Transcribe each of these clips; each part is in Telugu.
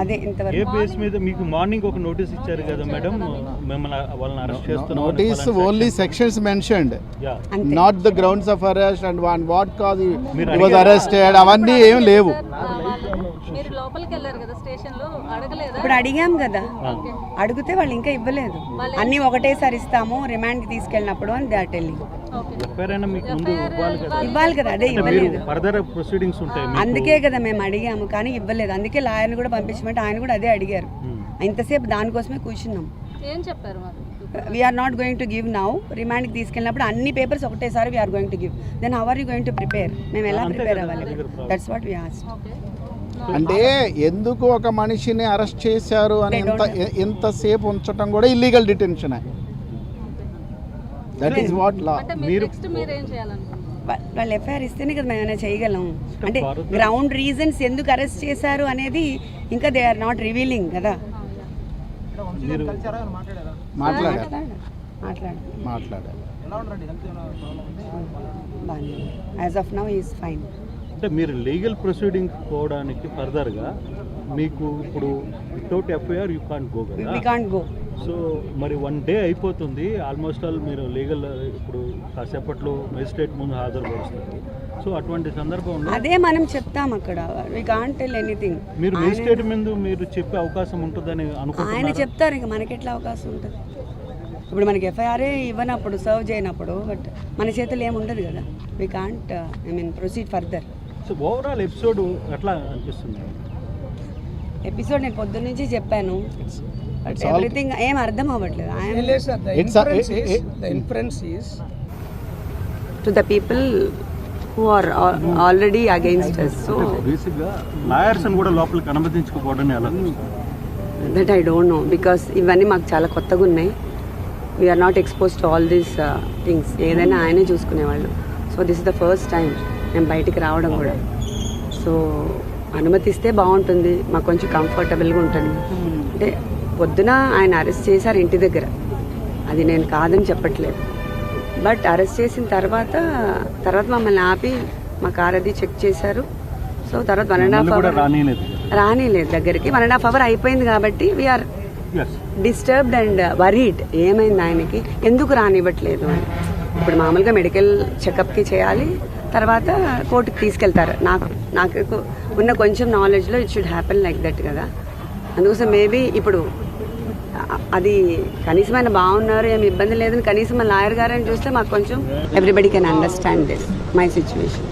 అదే ఏ ఇంతవరకు బేస్ మీద మీకు మార్నింగ్ ఒక నోటీస్ ఇచ్చారు కదా మేడం? మిమ్మల్ని వాళ్ళని అరెస్ట్ చేస్తున్నాం అని notice only. Sections mentioned not the grounds of arrest and one what cause మీరు వాజ్ అడిగారా? అరెస్టెడ్ అవన్నీ ఏం లేవు. మీరు లోపలికి వెళ్ళారు కదా స్టేషన్లో అడగలేదా? ఇప్పుడు అడిగాం కదా. ఆ. అడిగితే వాళ్ళు ఇంకా ఇవ్వలేదు. అన్ని ఒకటేసారి ఇస్తాము రిమాండ్ తీసుకెళ్ళినప్పుడు అని దాట్ ఇవ్వాలి కదా? అదే ఇవ్వలేదు. ఫర్దర్ ప్రొసీడింగ్స్ ఉంటాయి మీకు. అందుకే కదా మేము అడిగాము కానీ ఇవ్వలేదు. అందుకే లాయర్ని కూడా పంపించమంటే ఆయన కూడా అదే అడిగారు. Hmm. ఇంతసేపు దానికోసమే కూర్చున్నాం. ఏం చెప్పారు we're not going to give now రిమాండ్కి తీసుకెళ్ళినప్పుడు అన్ని పేపర్స్ ఒకటేసారి we're going to give then how are you going to prepare మేము ఎలా ప్రిపేర్ అవ్వాలి. దట్స్ వాట్ వీ ఆస్ట్ అంటే ఎందుకు ఒక మనిషిని అరెస్ట్ చేశారు అని ఎంత ఎంతసేపు ఉంచడం కూడా illegal detention that is what law మీరు మీరు- నెక్స్ట్ మీరు ఏం చేయాలనుకుంటున్నారు? వాళ్ళు ఎఫ్ఐఆర్ ఇస్తేనే కదా మేము ఏమైనా చేయగలం. అంటే గ్రౌండ్ రీజన్స్ ఎందుకు అరెస్ట్ చేశారు అనేది ఇంకా దే ఆర్ నాట్ రివీలింగ్ కదా. As of now is fine అంటే మీరు లీగల్ ప్రొసీడింగ్ పోవడానికి ఫర్దర్గా మీకు ఇప్పుడు without FIR you can't go we కదా? కాంట్ గో సో మరి వన్ డే అయిపోతుంది. ఆల్మోస్ట్ ఆల్ మీరు లీగల్ ఇప్పుడు కాసేపట్లో మేజిస్ట్రేట్ ముందు హాజరుపరుస్తారు. సో అటువంటి సందర్భంలో అదే మనం చెప్తాం అక్కడ. వి కాంట్ టెల్ ఎనీథింగ్ మీరు మేజిస్ట్రేట్ ముందు మీరు చెప్పే అవకాశం ఉంటుందని ఆయన అనుకుంటున్నారు చెప్తారు ఇంకా మనకి ఎట్లా అవకాశం ఉంటుంది? ఇప్పుడు మనకి ఎఫ్ఐఆర్ఏ ఇవ్వనప్పుడు సర్వ్ చేయనప్పుడు బట్ మన చేతులు ఏమి ఉండదు కదా. We can't I mean proceed further so overall episode ఎట్లా అనిపిస్తుంది. ఎపిసోడ్ నేను పొద్దున్న నుంచి చెప్పాను. ఎవ్రీథింగ్ ఏం అర్థం అవ్వట్లేదు. To the people who are already against us so బేసిక్గా లాయర్స్ అని కూడా లోపలికి అనుమతించకపోవడం ఎలా that I don't know because ఇవన్నీ మాకు చాలా కొత్తగా ఉన్నాయి. We're not expose to all these things ఏదైనా ఆయనే చూసుకునేవాళ్ళు. So this is the first time మేము బయటికి రావడం కూడా. సో అనుమతిస్తే బాగుంటుంది మాకు కొంచెం కంఫర్టబుల్గా ఉంటుంది. అంటే పొద్దున ఆయన అరెస్ట్ చేశారు ఇంటి దగ్గర. అది నేను కాదని చెప్పట్లేదు. బట్ అరెస్ట్ చేసిన తర్వాత తర్వాత మమ్మల్ని ఆపి మా కార్ అది చెక్ చేశారు. సో తర్వాత వన్ అండ్ హాఫ్ అవర్ రానిలేదు దగ్గరికి. వన్ అండ్ హాఫ్ అవర్ అయిపోయింది కాబట్టి వీఆర్ డిస్టర్బ్డ్ అండ్ వరీడ్ ఏమైంది ఆయనకి? ఎందుకు రానివ్వట్లేదు అని. ఇప్పుడు మామూలుగా మెడికల్ చెకప్కి చేయాలి తర్వాత కోర్టుకి తీసుకెళ్తారు. నాకు నాకు ఉన్న కొంచెం నాలెడ్జ్లో it should happen like that కదా. అందుకోసం మేబీ ఇప్పుడు అది కనీసం ఆయన బాగున్నారు ఏమి ఇబ్బంది లేదని కనీసం మా లాయర్ గారని చూస్తే మాకు కొంచెం everybody can understand this my situation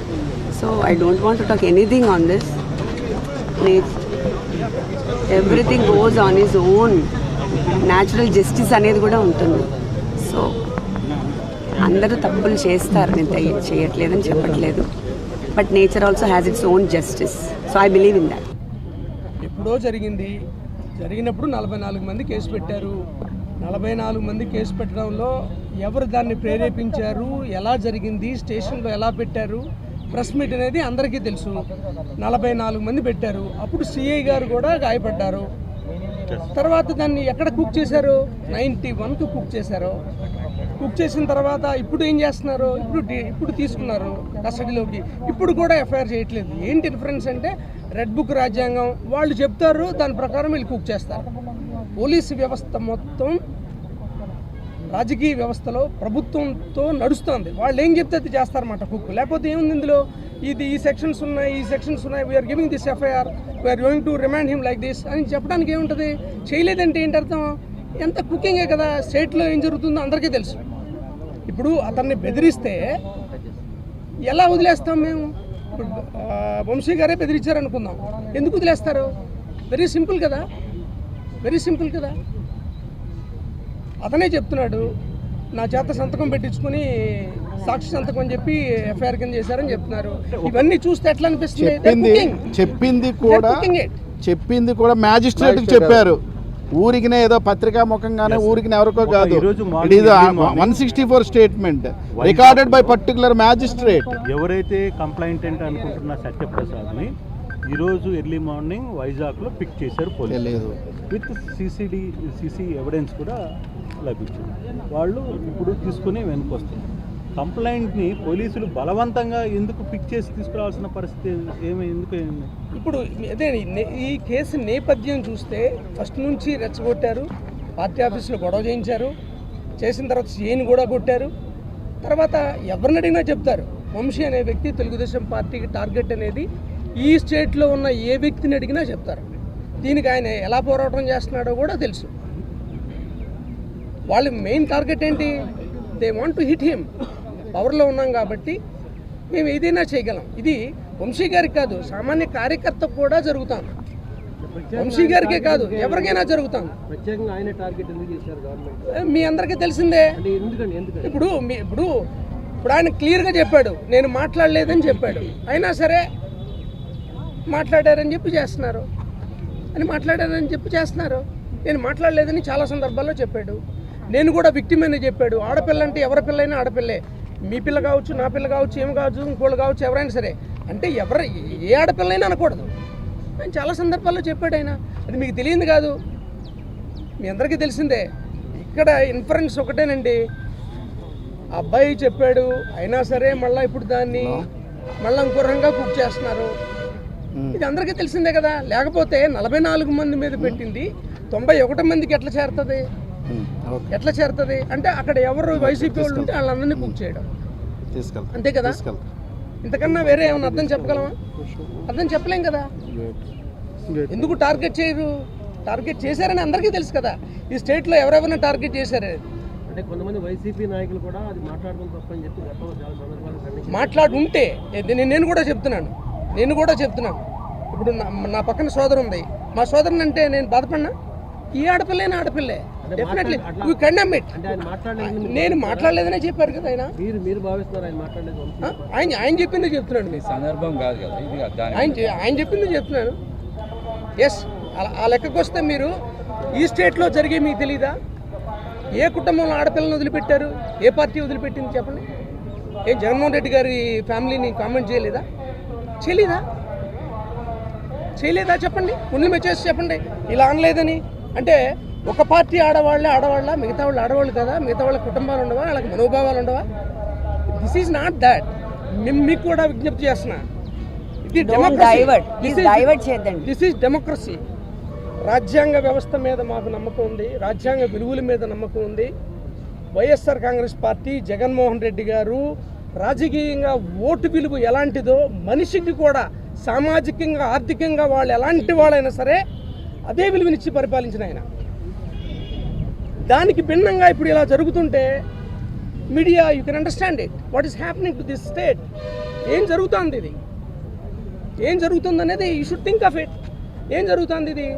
so I don't want to talk anything on this everything goes on is own natural justice అనేది కూడా ఉంటుంది. సో అందరూ తప్పులు చేస్తారు నేను చేయట్లేదని చెప్పట్లేదు. But nature also has its own justice. So I believe in that. ఎప్పుడో జరిగింది. జరిగినప్పుడు నలభై నాలుగు మంది కేసు పెట్టారు. నలభై నాలుగు మంది కేసు పెట్టడంలో ఎవరు దాన్ని ప్రేరేపించారు? ఎలా జరిగింది? స్టేషన్లో ఎలా పెట్టారు? ప్రెస్ మీట్ అనేది అందరికీ తెలుసు. నలభై నాలుగు మంది పెట్టారు. అప్పుడు సిఐ గారు కూడా గాయపడ్డారు. తర్వాత దాన్ని ఎక్కడ కుక్ చేశారు? నైంటీ వన్కు కుక్ చేశారు. కుక్ చేసిన తర్వాత ఇప్పుడు ఏం చేస్తున్నారు? ఇప్పుడు ఇప్పుడు తీసుకున్నారు కస్టడీలోకి. ఇప్పుడు కూడా ఎఫ్ఐఆర్ చేయట్లేదు. ఏంటి డిఫరెన్స్ అంటే రెడ్ బుక్ రాజ్యాంగం వాళ్ళు చెప్తారు దాని ప్రకారం వీళ్ళు కుక్ చేస్తారు. పోలీసు వ్యవస్థ మొత్తం రాజకీయ వ్యవస్థలో ప్రభుత్వంతో నడుస్తుంది. వాళ్ళు ఏం చెప్తే అది చేస్తారన్నమాట కుక్. లేకపోతే ఏముంది ఇందులో? ఇది ఈ సెక్షన్స్ ఉన్నాయి ఈ సెక్షన్స్ ఉన్నాయి we're giving this FIR we're going to remand him like this అని చెప్పడానికి ఏముంటుంది? చేయలేదంటే ఏంటి అర్థం? ఎంత కుకింగే కదా స్టేట్లో ఏం జరుగుతుందో అందరికీ తెలుసు. ఇప్పుడు అతన్ని బెదిరిస్తే ఎలా వదిలేస్తాం మేము? ఇప్పుడు వంశీ గారే బెదిరించారు అనుకుందాం ఎందుకు వదిలేస్తారు? వెరీ సింపుల్ కదా. వెరీ సింపుల్ కదా. అతనే చెప్తున్నాడు నా చేత సంతకం పెట్టించుకుని సాక్షి సంతకం అని చెప్పి ఎఫ్ఐఆర్ కింద చేశారని చెప్తున్నారు. ఇవన్నీ చూస్తే ఎట్లా అనిపిస్తుంది? చెప్పింది కూడా. చెప్పింది కూడా మ్యాజిస్ట్రేట్ చెప్పారు. ఊరికినే ఏదో పత్రికా ముఖంగానే ఊరికి ఎవరికో కాదు. One sixty four statement recorded by particular magistrate ఎవరైతే కంప్లైంటెంట్ అనుకుంటున్న సత్యప్రసాద్ని ఈరోజు ఎర్లీ మార్నింగ్ వైజాగ్లో పిక్ చేశారు police with CCD CC evidence కూడా లభించింది. వాళ్ళు ఇప్పుడు తీసుకుని వెనుకొస్తారు కంప్లైంట్ని పోలీసులు బలవంతంగా ఎందుకు పిక్ చేసి తీసుకురావాల్సిన పరిస్థితి ఏమి ఎందుకు ఇప్పుడు అదే ఈ కేసు నేపథ్యం చూస్తే ఫస్ట్ నుంచి రెచ్చగొట్టారు పార్టీ ఆఫీసులో గొడవ చేయించారు చేసిన తర్వాత సీఎని కూడా కొట్టారు. తర్వాత ఎవరిని అడిగినా చెప్తారు వంశీ అనే వ్యక్తి తెలుగుదేశం పార్టీకి టార్గెట్ అనేది ఈ స్టేట్లో ఉన్న ఏ వ్యక్తిని అడిగినా చెప్తారు. దీనికి ఆయన ఎలా పోరాటం చేస్తున్నాడో కూడా తెలుసు. వాళ్ళ మెయిన్ టార్గెట్ ఏంటి? They want to hit him పవర్లో ఉన్నాం కాబట్టి మేము ఏదైనా చేయగలం. ఇది వంశీ గారికి కాదు సామాన్య కార్యకర్తకు కూడా జరుగుతాం. వంశీ గారికే కాదు ఎవరికైనా జరుగుతాం. మీ అందరికీ తెలిసిందే. ఇప్పుడు మీ ఇప్పుడు ఇప్పుడు ఆయన క్లియర్గా చెప్పాడు నేను మాట్లాడలేదని చెప్పాడు. అయినా సరే మాట్లాడారని చెప్పి చేస్తున్నారు. అని మాట్లాడారని చెప్పి చేస్తున్నారు. నేను మాట్లాడలేదని చాలా సందర్భాల్లో చెప్పాడు. నేను కూడా విక్టిమ్ అని చెప్పాడు. ఆడపిల్ల అంటే ఎవరి పిల్లైనా ఆడపిల్లే. మీ పిల్ల కావచ్చు నా పిల్ల కావచ్చు ఏం కావచ్చు ఇంకోళ్ళు కావచ్చు ఎవరైనా సరే. అంటే ఎవరు ఏ ఆడపిల్లైనా అనకూడదు. ఆయన చాలా సందర్భాల్లో చెప్పాడు ఆయన. అది మీకు తెలియదు కాదు. మీ అందరికీ తెలిసిందే. ఇక్కడ ఇన్ఫరెన్స్ ఒకటేనండి. అబ్బాయి చెప్పాడు అయినా సరే మళ్ళీ ఇప్పుడు దాన్ని మళ్ళీ ఇంకో రకంగా కుక్ చేస్తున్నారు. ఇది అందరికీ తెలిసిందే కదా. లేకపోతే నలభై నాలుగు మంది మీద పెట్టింది తొంభై ఒకటి మందికి ఎట్లా చేరుతుంది? ఎట్లా చేరుతుంది? అంటే అక్కడ ఎవరు వైసీపీ వాళ్ళు ఉంటే వాళ్ళందరినీ కుక్ చేయడం. తీసుకెళ్తా. అంతే కదా? ఇంతకన్నా వేరే ఏమైనా అర్థం చెప్పగలమా అర్థం చెప్పలేం కదా? ఎందుకు టార్గెట్ చేయరు? టార్గెట్ చేశారని అందరికీ తెలుసు కదా. ఈ స్టేట్లో ఎవరెవరిని టార్గెట్ చేశారు? అంటే కొంతమంది వైసీపీ నాయకులు కూడా అది మాట్లాడడం తప్పని చెప్పి మాట్లాడుంటే నేను- నేను కూడా చెప్తున్నాను. నేను కూడా చెప్తున్నాను. ఇప్పుడు నా నా పక్కన సోదరు ఉంది మా సోదరుని అంటే నేను బాధపడినా? ఈ ఆడపిల్లైనా ఆడపిల్లే. డెఫినెట్లీ యూ కండమ్ ఇట్ అంటే ఆయన మాట్లాడలేదు నేను మాట్లాడలేదనే చెప్పారు కదా ఆయన. మీరు మీరు భావిస్తున్నారు ఆయన మాట్లాడలేదు? ఆయన ఆయన చెప్పింది చెప్తున్నాను మీకు సందర్భం కాదు కదా ఇది ఆయన ఆయన చెప్పింది చెప్తున్నాను ఎస్ అలా ఆ లెక్కకు వస్తే మీరు ఈ స్టేట్లో జరిగే మీకు తెలీదా? ఏ కుటుంబంలో ఆడపిల్లని వదిలిపెట్టారు? ఏ పార్టీ వదిలిపెట్టింది చెప్పండి. ఏ జగన్మోహన్ రెడ్డి గారి ఫ్యామిలీని కామెంట్ చేయలేదా? చేయలేదా? చేయలేదా చెప్పండి? ఉండి మెచ్చేసి చెప్పండి. ఇలా అనలేదని. అంటే ఒక పార్టీ ఆడవాళ్ళే ఆడవాళ్ళ మిగతా వాళ్ళు ఆడవాళ్ళు కదా మిగతా వాళ్ళ కుటుంబాలు ఉండవా వాళ్ళకి మనోభావాలు ఉండవా? దిస్ ఈజ్ నాట్ దాట్ మీకు కూడా విజ్ఞప్తి చేస్తున్నా. ఇది. దిస్ ఈజ్ డెమోక్రసీ రాజ్యాంగ వ్యవస్థ మీద మాకు నమ్మకం ఉంది. రాజ్యాంగ విలువల మీద నమ్మకం ఉంది. వైఎస్ఆర్ కాంగ్రెస్ పార్టీ జగన్మోహన్ రెడ్డి గారు రాజకీయంగా ఓటు విలువ ఎలాంటిదో మనిషికి కూడా సామాజికంగా ఆర్థికంగా వాళ్ళు ఎలాంటి వాళ్ళైనా సరే అదే విలువనిచ్చి పరిపాలించిన ఆయన. దానికి భిన్నంగా ఇప్పుడు ఇలా జరుగుతుంటే media you can understand it what is happening to this state ఏం జరుగుతుంది ఇది? ఏం జరుగుతుంది అనేది you should think of it ఏం జరుగుతుంది ఇది?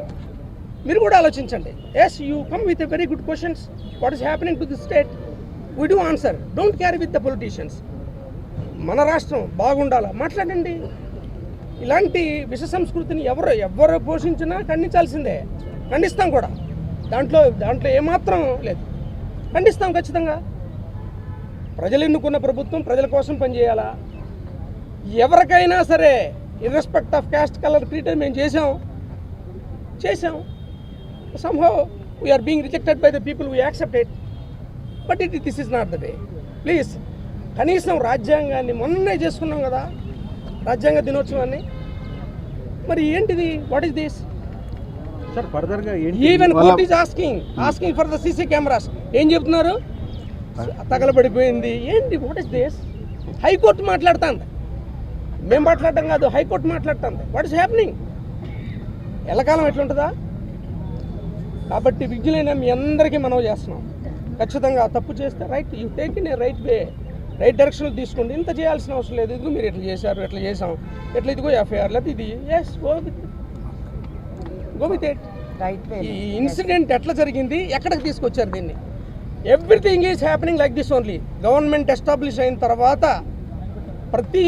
మీరు కూడా ఆలోచించండి. Yes you come with a very good questions what is happening to the state we do answer don't carry with the politicians మన రాష్ట్రం బాగుండాలా? మాట్లాడండి. ఇలాంటి విష సంస్కృతిని ఎవరు ఎవరు పోషించినా ఖండించాల్సిందే. ఖండిస్తాం కూడా. దాంట్లో దాంట్లో ఏమాత్రం లేదు. ఖండిస్తాం ఖచ్చితంగా. ప్రజలు ఎన్నుకున్న ప్రభుత్వం ప్రజల కోసం పనిచేయాలా? ఎవరికైనా సరే irrespective of caste colour create మేము చేసాం చేసాం somehow we're being rejected by the people we accept it but it this is not the way please కనీసం రాజ్యాంగాన్ని మొన్నే చేసుకున్నాం కదా రాజ్యాంగ దినోత్సవాన్ని. మరి ఏంటిది? What is this even court is asking asking for the CC cameras ఏం చెప్తున్నారు? తగలబడిపోయింది. ఏంటి? వాట్ ఇస్ దిస్ హైకోర్టు మాట్లాడుతుంది. మేము మాట్లాడటం కాదు హైకోర్టు మాట్లాడుతుంది. వాట్ ఇస్ హ్యాపెనింగ్ ఎల్లకాలం ఎట్లుంటుందా? కాబట్టి విజ్ఞులైన మీ అందరికీ మనం చేస్తున్నాం. ఖచ్చితంగా తప్పు చేస్తే right you take in a right way right డైరెక్షన్లో తీసుకోండి. ఇంత చేయాల్సిన అవసరం లేదు. ఇదిగో మీరు ఎట్లా చేశారు ఎట్లా చేసాం ఎట్లా ఇదిగో ఎఫ్ఐఆర్ లేదు ఇది yes go with go with it right way ఈ ఇన్సిడెంట్ ఎట్లా జరిగింది? ఎక్కడికి తీసుకొచ్చారు దీన్ని? Everything is happening like this only government establish అయిన తర్వాత ప్రతి